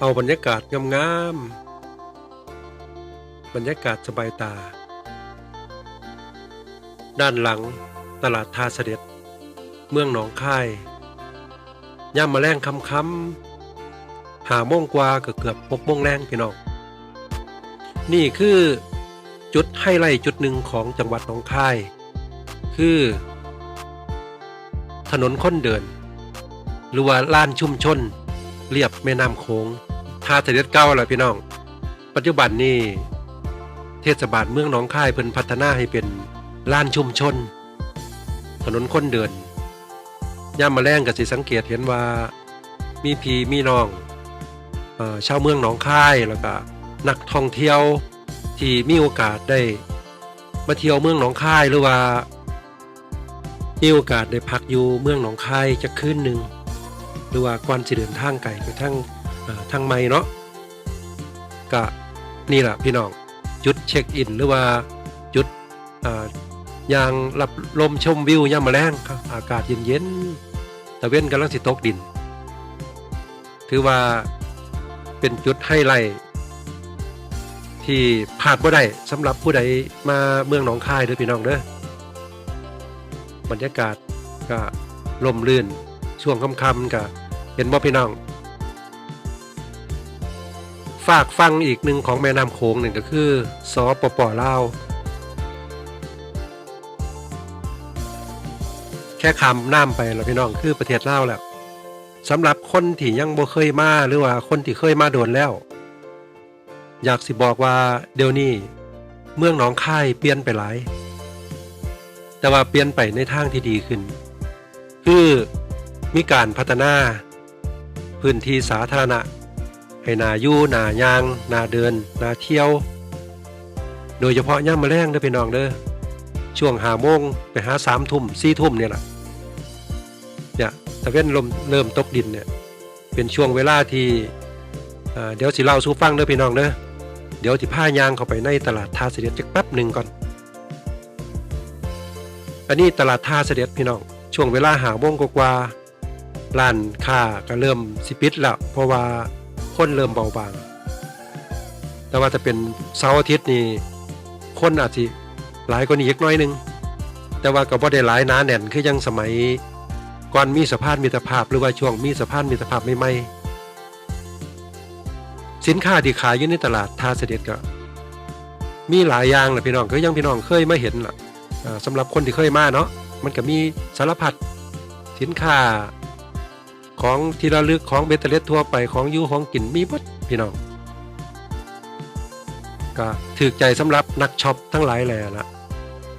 เอาบรรยากาศงามๆ บรรยากาศสบายตา ด้านหลังตลาดทาเสด็จ เมืองหนองคายย่ำมาแรงคำคำๆหาโมงกว่าก็เกือบหกโมงแรงพี่น้อง นี่คือจุดไฮไลท์จุดหนึ่งของจังหวัดหนองคาย คือ ถนนค้นเดิน หรือว่าลานชุมชน เรียบแม่น้ำโขงท่าเสด็จเก้าแหละพี่น้อง ปัจจุบันนี้เทศบาลเมืองหนองคายเพิ่นพัฒนาให้เป็นลานชุมชน ถนนคนเดินย่ามมาแรงก็สิสังเกตเห็นว่ามีพีมีน้องออชาวเมืองหนองคายแล้วก็นักท่องเที่ยวที่มีโอกาสได้ มาเที่ยวเมืองหนองคายหรือว่ามีโอกาสได้พักอยู่เมืองหนองคายจะคืนหนึ่ง รือว่าก่อนสิเดินทางไกลไปทางทางไม่เนาะก็นี่แหละพี่น้องจุดเช็คอินหรือว่าจุดอ่ายางรับลมชมวิวยามมาแรงครับอากาศเย็นๆตะเว้นกำลังสิตกดิน ถือว่าเป็นจุดไฮไลท์ที่พลาดบ่ได้สำหรับผู้ใดมาเมืองหนองคายเด้อพี่น้องเด้อบรรยากาศก็ลมลื่น ช่วงค่ำๆก็ เห็นบ่พี่น้อง ฝากฟังอีกหนึ่งของแม่น้ำโขงหนึ่งก็คือสปปลาวแค่คำน้ำไปแล้วพี่น้องคือประเทศลาวแล้วสำหรับคนที่ยังบ่เคยมาหรือว่าคนที่เคยมาโดนแล้ว อยากสิบอกว่าเดี๋ยวนี้เมืองหนองคายเปลี่ยนไปหลาย แต่ว่าเปลี่ยนไปในทางที่ดีขึ้น คือมีการพัฒนา พื้นที่สาธารณะ ให้นาอยู่นายาง นาเดิน นาเที่ยว โดยเฉพาะย่ามมาแรงเด้อพี่น้องเด้อช่วงหาโมงไปหาสามทุ่มสี่ทุ่มเนี่ยแหละเนี่ยตะเว้นลมเริ่มตกดินเนี่ยเป็นช่วงเวลาที่อ่เดี๋ยวสิเล่าสู่ฟังเด้อพี่น้องเด้อเดี๋ยวสิพายางเข้าไปในตลาดท่าเสด็จจักแป๊บหนึ่งก่อน อันนี้ตลาดท่าเสด็จพี่น้องช่วงเวลาหาโมงกว่า ร้านค้าก็เริ่มสิปิดแล้วเพราะว่าคนเริ่มเบาบาง แต่ว่าถ้าเป็นเสาร์อาทิตย์นี่คนอาจจะหลายกว่านี้อีกน้อยหนึง แต่ว่าก็บ่ได้หลายหนาแน่นคือยังสมัยก่อนมีสะพานมิตรภาพหรือว่าช่วงมีสะพานมิตรภาพใหม่ๆสินค้าที่ขายอยู่ในตลาดท่าเสด็จก็มีหลายอย่างแหละพี่น้องก็ยังพี่น้องเคยมาเห็นล่ะอ่าสำหรับคนที่เคยมาเนาะมันก็มีสารพัดสินค้า ของที่ระลึกของเบตเตอร์เลสทั่วไปของยูของกินมีหมดพี่น้องก็ถือใจสำหรับนักช็อปทั้งหลายแหละละ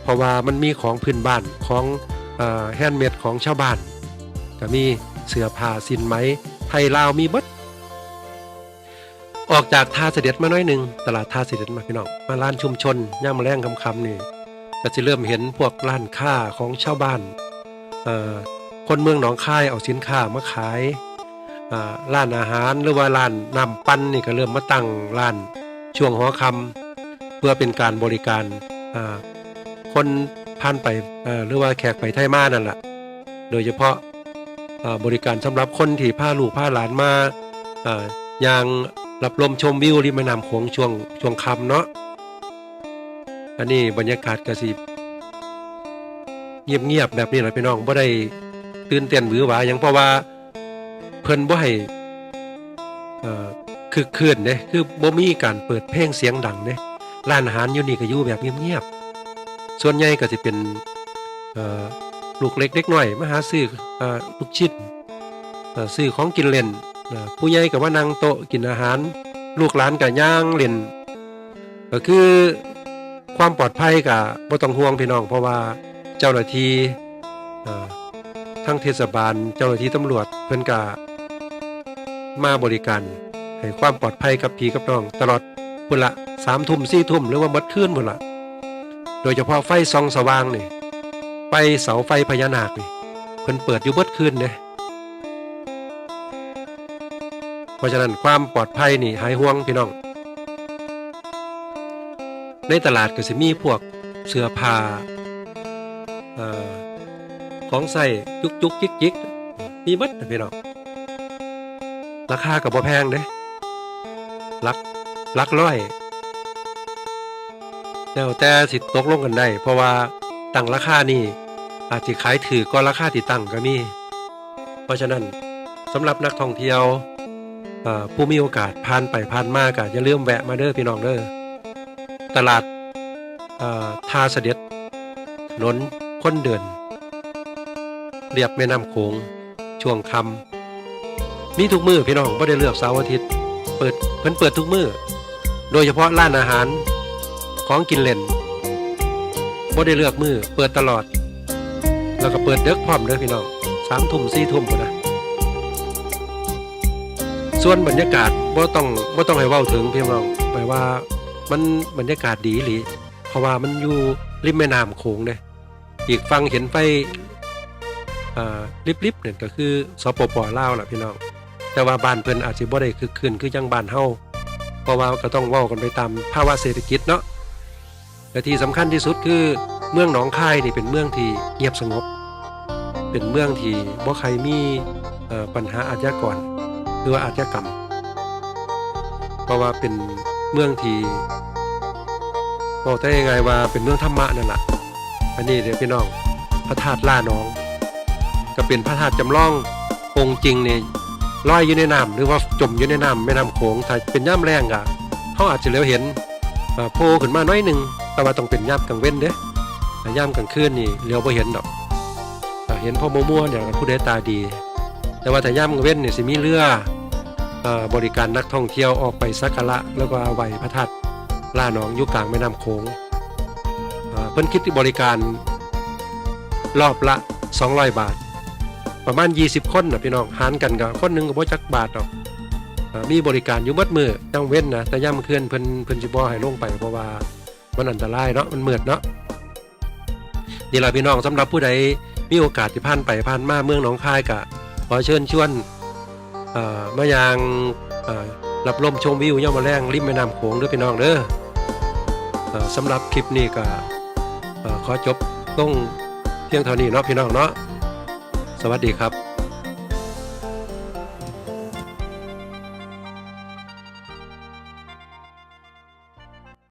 เพราะว่ามันมีของพื้นบ้านของแฮนด์เมดของชาวบ้าน ก็มีเสื้อผ้าสินไหม ไทยลาวมีหมดออกจากท่าเสด็จมาหน้อยหนึ่งตลาดท่าเสด็จมาพี่น้องมาร้านชุมชนย่ามแรงคำๆนี่ก็จะเริ่มเห็นพวกร้านค้าของชาวบ้านเอ่อ คนเมืองหนองคายเอาสินค้ามาขายร้านอาหารหรือว่าร้านน้ำปั้นนี่ก็เริ่มมาตั้งร้านช่วงหัวคำเพื่อเป็นการบริการคนผ่านไปหรือว่าแขกไปไทยมานั่นแหละโดยเฉพาะาบริการสำหรับคนที่พาลูกพาหลานมาอย่างรับลมชมวิวริมแม่น้ำโขงช่วงช่วงคำเนาะอันนี้บรรยากาศกสิเงียบๆแบบนี้แหละพี่น้องบ่ได้ ตื่นเต้นหวือหวาหยังเพราะว่าเพิ่นบ่ให้เอ่อคือคืนเด้คือบ่มีการเปิดเพลงเสียงดังเด้ร้านอาหารอยู่นี่ก็อยู่แบบเงียบๆส่วนใหญ่ก็สิเป็นลูกเล็กเด็กน้อยมาหาซื้อเอ่อลูกชิ้นเอ่อซื้อของกินเล่นผู้ใหญ่ก็มานั่งโต๊ะกินอาหาร ลูกหลานก็ย่างเล่นก็คือความปลอดภัยกับบ่ต้องห่วงพี่น้อง เพราะว่าเจ้าหน้าที่ ทั้งเทศบาลเจ้าหน้าที่ตำรวจเพิ่อนก็มาบริการให้ความปลอดภัยกับพีกับน้อง ตลอดพุ่นละสามทุ่มสี่ทุ่มหรือว่าหมดคืนพุ่นละโดยเฉพาะไฟสองสว่างนี่ไปเสาไฟพญานาคนี่เพิ่นเปิดอยู่เบิดคืนเนี่ยเพราะฉะนั้นความปลอดภัยนี่หายห่วงพี่น้อง ในตลาดก็สิมีพวกเสื้อผ้า ของใส่จุกจุกจิกจิกมีมัดพี่น้องราคาก็บ่แพงเด้ลักลักร้อยแล้วแต่สิตกลงกันได้ เพราะว่าตั้งราคานี่อาจจะขายถือก็ราคาที่ตั้งก็มี เพราะฉะนั้นสำหรับนักท่องเที่ยวผู้มีโอกาสผ่านไปผ่านมาก็อย่าลืมแวะมาเด้อพี่น้องเด้อตลาดท่าเสด็จถนนคนเดิน เรียบแม่น้ำโขงช่วงคำมีทุกมือพี่น้องไม่ได้เลือกเสาร์อาทิตย์เปิดเพิ่นเปิดทุกมือโดยเฉพาะร้านอาหารของกินเล่นบ่ได้เลือกมือเปิดตลอด แล้วก็เปิดเด็กพร้อมเด้อพี่น้องสามทุ่มสี่ทุ่มพุ่นะส่วนบรรยากาศบ่ต้องบ่ต้องให้เว้าถึงพี่น้องหมายว่ามันบรรยากาศดีอีหลีเพราะว่ามันอยู่ริมแม่น้ำโขงเด้อีกฝั่งเห็นไฟ อ่าลิบๆเนี่ยก็คือสปปลาวล่ะพี่น้องแต่ว่าบ้านเพิ่นอาจสิบ่ได้คึกคืนคือจังบ้านเฮาเพราะว่าก็ต้องเว้ากันไปตามภาวะเศรษฐกิจเนาะและที่สำคัญที่สุดคือเมืองหนองคายนี่เป็นเมืองที่เงียบสงบ เป็นเมืองที่บ่ใครมีปัญหาอาชญากรหรือว่าอาชญากรรม เพราะว่าเป็นเมืองที่บอกได้ยังไงว่าเป็นเมืองธรรมะนั่นแหละอันนี้เดี๋ยวพี่น้องพระธาตุล่าน้อง ก็เป็นพระธาตุจำลององค์จริงเนี่ยลอยอยู่ในน้ำหรือว่าจมอยู่ในน้ำแม่น้ำโขงถ้าเป็นย่ำแรงก็เขาอาจจะเลียวเห็นโผล่ขึ้นมาน้อยหนึ่งแต่ว่าต้องเป็นย่ำกลางเว้นเด้แต่ย่ำกลางคืนนี่เลียวไ่เห็นดอกเห็นพ่อมัวๆเนี่ยผู้ใดตาดี แต่ว่าถ้าย่ำกลางเว้นเนี่ยสิมีเรืออบริการนักท่องเที่ยวออกไปสักการะแล้วก็ไหว้พระธาตุล่าหนองอยู่กลางแม่น้ำโขงเอ่อเพิ่นคิดบริการรอบละ 200 บาท ประมาณ 20 คนนะพี่น้องหารกันกับคนหนึ่งก็บ่จักบาทดอกมีบริการอยู่หมดมือจังเว้นนะแต่ย่ำเคลื่อนเพิ่นเพิ่นสิบ่ให้ลงไปเพราะว่ามันอันตรายเนาะมันมืดเนาะนี่ล่ะพี่น้องสำหรับผู้ใดมีโอกาสที่ผ่านไปผ่านมาเมืองหนองคายก็ขอเชิญชวนเอ่อมายังเอ่อรับลมชมวิวยามมาแรงริมแม่น้ำโขงด้อพี่น้องเด้อเอ่อสำหรับคลิปนี้ก็เอ่อขอจบต้องเพียงเท่านี้เนาะพี่น้องเนาะ วัสดีครับ